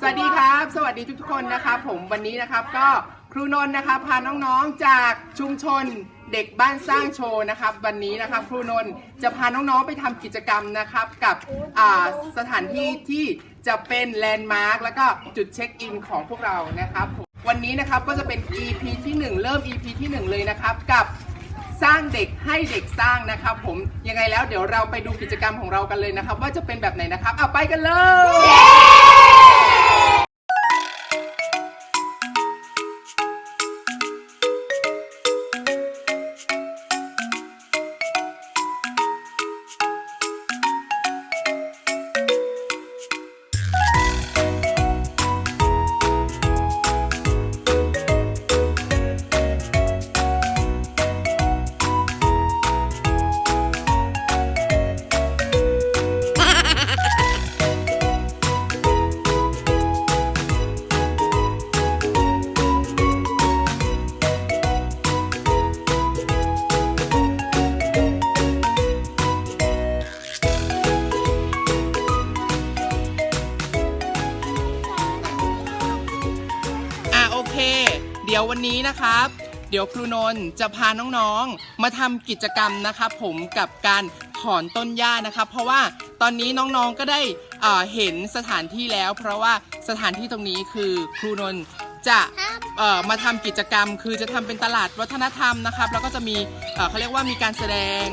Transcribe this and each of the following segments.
สวัสดีครับ สวัสดีทุกๆคนนะครับผมวันนี้นะครับก็ครูนนท์นะครับพาน้องๆจากชุมชนเด็กบ้านสร้างโชว์นะครับ วันนี้นะครับครูนนท์จะพาน้องๆไปทำกิจกรรมนะครับกับอ่าสถานที่ที่จะเป็นแลนด์มาร์คแล้วก็จุดเช็คอินของพวกเรานะครับผมวันนี้นะครับก็จะเป็น EP ที่ 1 เริ่ม EP ที่ 1 เลยนะครับกับ สร้างเด็กให้เด็กสร้างนะครับผมยังไงแล้วเดี๋ยวเราไปดูกิจกรรมของเรากันเลยนะครับ ว่าจะเป็นแบบไหนนะครับเอาไปกันเลย วันนี้นะครับ เดี๋ยวครูนนท์จะพาน้องๆ มาทำกิจกรรมนะครับผมกับการถอนต้นหญ้านะครับ เพราะว่าตอนนี้น้องๆก็ได้เอ่อเห็นสถานที่แล้ว เพราะว่าสถานที่ตรงนี้คือครูนนท์จะเอ่อมาทำกิจกรรม คือจะทำเป็นตลาดวัฒนธรรมนะครับ แล้วก็จะมีเอ่อเขาเรียกว่ามีการแสดง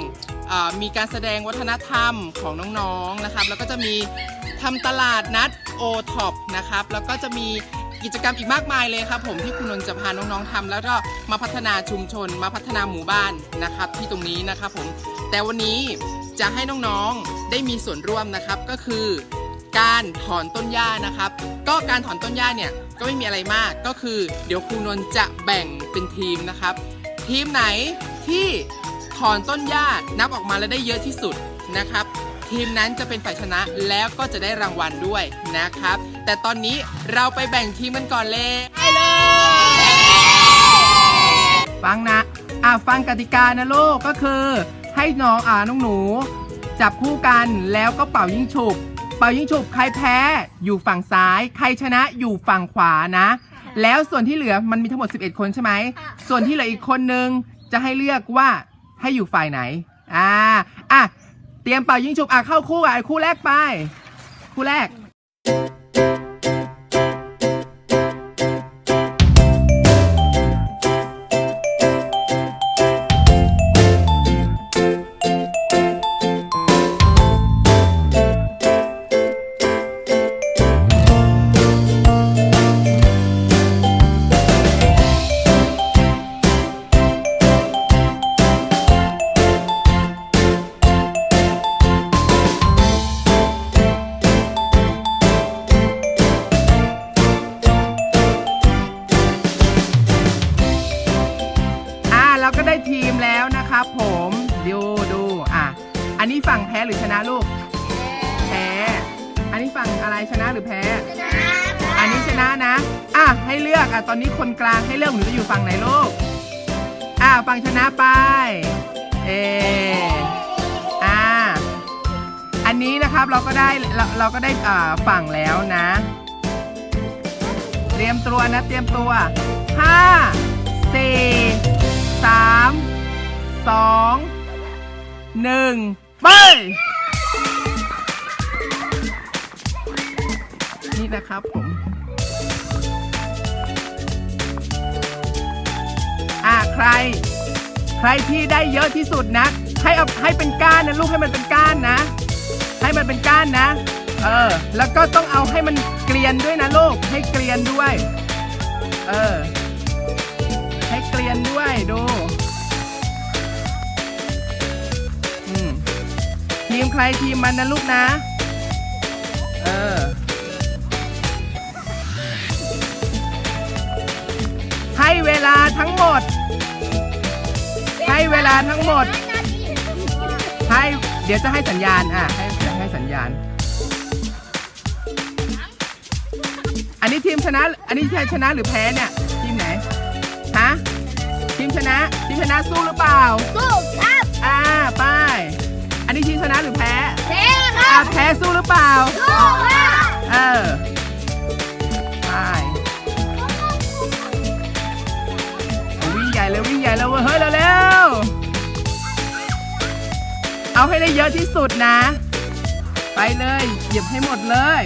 เอ่อมีการแสดงวัฒนธรรมของน้องๆนะครับ แล้วก็จะมีทำตลาดนัดโอท็อปนะครับ แล้วก็จะมี กิจกรรมอีกมากมายเลยครับผมที่คุณนนท์จะพาน้องๆทำแล้วก็มาพัฒนาชุมชน มาพัฒนาหมู่บ้านนะครับ ที่ตรงนี้นะครับผมแต่วันนี้จะให้น้องๆได้มีส่วนร่วมนะครับก็คือการถอนต้นหญ้านะครับ ก็การถอนต้นหญ้าเนี่ยก็ไม่มีอะไรมากก็คือ เดี๋ยวครูนนท์จะแบ่งเป็นทีมนะครับ ทีมไหนที่ถอนต้นหญ้านับออกมาแล้วได้เยอะที่สุดนะครับ ทีมนั้นจะเป็นฝ่ายชนะแล้วก็จะได้รางวัลด้วยนะครับ แต่ตอนนี้เราไปแบ่งทีมกันก่อนเลยไปเลยฟังนะอะฟังกติกานะลูกก็คือ ให้น้องอ่าน้องหนู จับคู่กันแล้วก็เป่ายิงฉุบ เป่ายิงฉุบใครแพ้อยู่ฝั่งซ้าย ใครชนะอยู่ฝั่งขวานะ แล้วส่วนที่เหลือมันมีทั้งหมด 11 คนใช่ไหมส่วนที่เหลืออีกคนนึงจะให้เลือกว่าให้อยู่ฝ่ายไหนอ่าอะเตรียมเป่ายิงฉุบอะเข้าคู่อะคู่แรกไป คู่แรก หรือชนะลูก แพ้ อันนี้ฝั่งอะไรชนะหรือแพ้ อันนี้ชนะนะ อะให้เลือกอะตอนนี้คนกลางให้เลือกหนูจะอยู่ฝั่งไหนลูก อะฝั่งชนะไป เออ่าอันนี้นะครับเราก็ได้เราเราก็ได้อ่าฝั่งแล้วนะ เตรียมตัวนะเตรียมตัวห้าสี่สามสองหนึ่ง ไป นี่นะครับผม อ่าใคร ใครที่ได้เยอะที่สุดนะ ให้เอาให้เป็นก้านนะลูกให้มันเป็นก้านนะ ให้มันเป็นก้านนะ เออ แล้วก็ต้องเอาให้มันเกลียนด้วยนะลูก ให้เกลียนด้วย เออ ให้เกลียนด้วยดู ทีมใครทีมมันนะลูกนะ เออ ให้เวลาทั้งหมด ให้เวลาทั้งหมด ให้ เดี๋ยวจะให้สัญญาณ อะ ให้ให้สัญญาณ อันนี้ทีมชนะ อันนี้ชนะหรือแพ้เนี่ย ทีมไหน ฮะ ทีมชนะ ทีมชนะสู้หรือเปล่า สู้ เอาให้ได้เยอะที่สุดนะ ไปเลยหยิบให้หมดเลย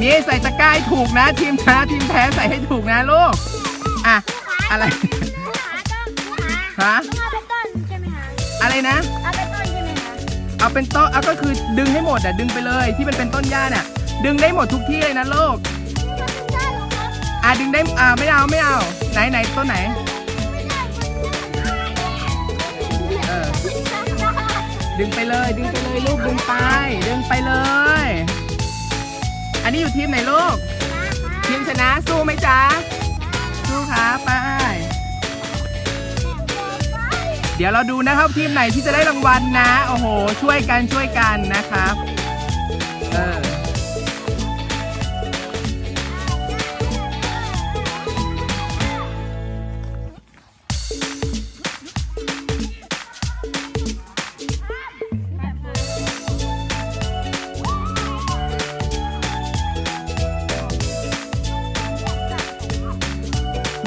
นี่ใส่ตะกร้าให้ถูกนะ ทีมชนะทีมแพ้ใส่ให้ถูกนะลูก อะ อะไรฮะ ต้องเอาเป็นต้นใช่ไหมคะอะไรนะ เอาเป็ เอาเป็นต้นเอาก็คือดึงให้หมดอะดึงไปเลยที่มันเป็นต้นหญ้าน่ะ ดึงได้หมดทุกที่เลยนะลูกได้หรอคะอะดึงได้อ่าไม่เอาไม่เอา ไหนไหนต้นไหนเออดึงไปเลย ดึงไปเลยลูกดึงไป ดึงไปเลย อันนี้อยู่ทีมไหนลูกทีมชนะสู้ไหมจ๊ะสู้ครับไป เดี๋ยวเราดูนะครับทีมไหนที่จะได้รางวัลนะ โอ้โห ช่วยกันช่วยกันนะครับเออ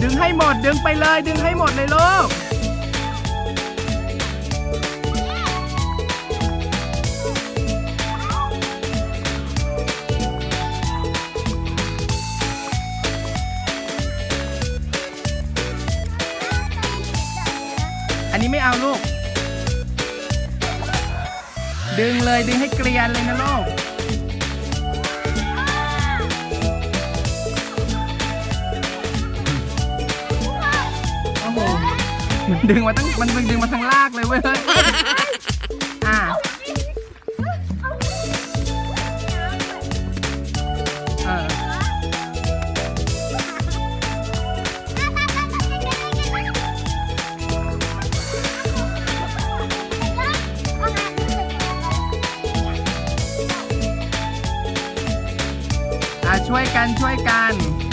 ดึงให้หมดดึงไปเลย ดึงให้หมดเลยลูก อันนี้ไม่เอาลูก ดึงเลยดึงให้เกลียนเลยนะลูกโอ้โหมันดึงมาตั้งมันดึงมาทั้งลากเลยเว้ย ช่วยกันช่วยกัน